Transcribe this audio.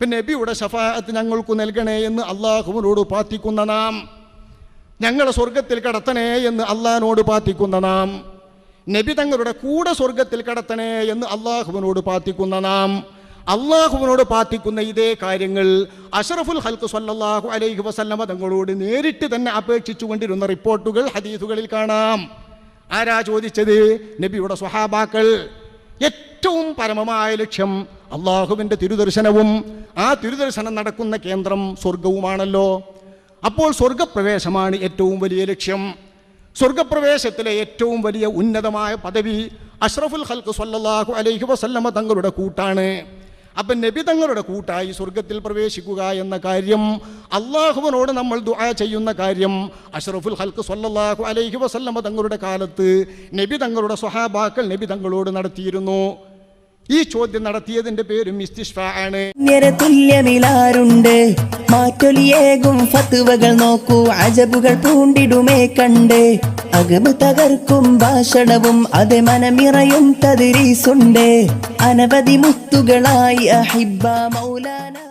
പിന്നെ നബിയുടെ ഷഫാഅത്ത് ഞങ്ങൾക്ക് നൽകണേ എന്ന് അള്ളാഹുവിനോട് പ്രാർത്ഥിക്കുന്ന നാം. ഞങ്ങളെ സ്വർഗത്തിൽ കടത്തണേ എന്ന് അള്ളാഹിനോട് പ്രാർത്ഥിക്കുന്ന നാം. നബി തങ്ങളുടെ കൂടെ സ്വർഗത്തിൽ കടത്തണേ എന്ന് അള്ളാഹുവിനോട് പ്രാർത്ഥിക്കുന്ന നാം. അള്ളാഹുവിനോട് പ്രാർത്ഥിക്കുന്ന ഇതേ കാര്യങ്ങൾ അഷറഫുൽ ഹൽക്ക് സല്ലാഹു അലൈഹി വസല്ലമ തങ്ങളോട് നേരിട്ട് തന്നെ അപേക്ഷിച്ചു കൊണ്ടിരുന്ന റിപ്പോർട്ടുകൾ ഹദീസുകളിൽ കാണാം. ആരാ ചോദിച്ചത്? നബിയുടെ സ്വഹാബാക്കൾ. ഏറ്റവും പരമമായ ലക്ഷ്യം അള്ളാഹുവിന്റെ തിരുദർശനവും ആ തിരുദർശനം നടക്കുന്ന കേന്ദ്രം സ്വർഗവുമാണല്ലോ അപ്പോൾ സ്വർഗപ്രവേശമാണ് ഏറ്റവും വലിയ ലക്ഷ്യം. സ്വർഗപ്രവേശത്തിലെ ഏറ്റവും വലിയ ഉന്നതമായ പദവി അഷ്റഫുൽ ഹൽക്ക് സല്ലാഹു അലൈഹി വസല്ലമ തങ്ങളുടെ കൂട്ടാണ്. അപ്പം നബി തങ്ങളുടെ കൂട്ടായി സ്വർഗത്തിൽ പ്രവേശിക്കുക എന്ന കാര്യം അള്ളാഹുവിനോട് നമ്മൾ ദുആ ചെയ്യുന്ന കാര്യം അഷ്റഫുൽ ഹൽക്ക് സൊല്ലാഹു അലൈഹി വസല്ലമ തങ്ങളുടെ കാലത്ത് നബി തങ്ങളുടെ സ്വഹാബാക്കൾ നബി തങ്ങളോട് നടത്തിയിരുന്നു. ഈ ചോദ്യം നടത്തിയതിന്റെ പേരും ആണ്. മാറ്റൊലിയേകും ഫത്തുവകൾ നോക്കൂ അജബുകൾ പൂണ്ടിടുമേ കണ്ട്. അകമ് തകർക്കും ഭാഷണവും അത് മനമിറയും തതിരീസുണ്ട്. അനവധി മുത്തുകളായി അഹിബ മൗലാന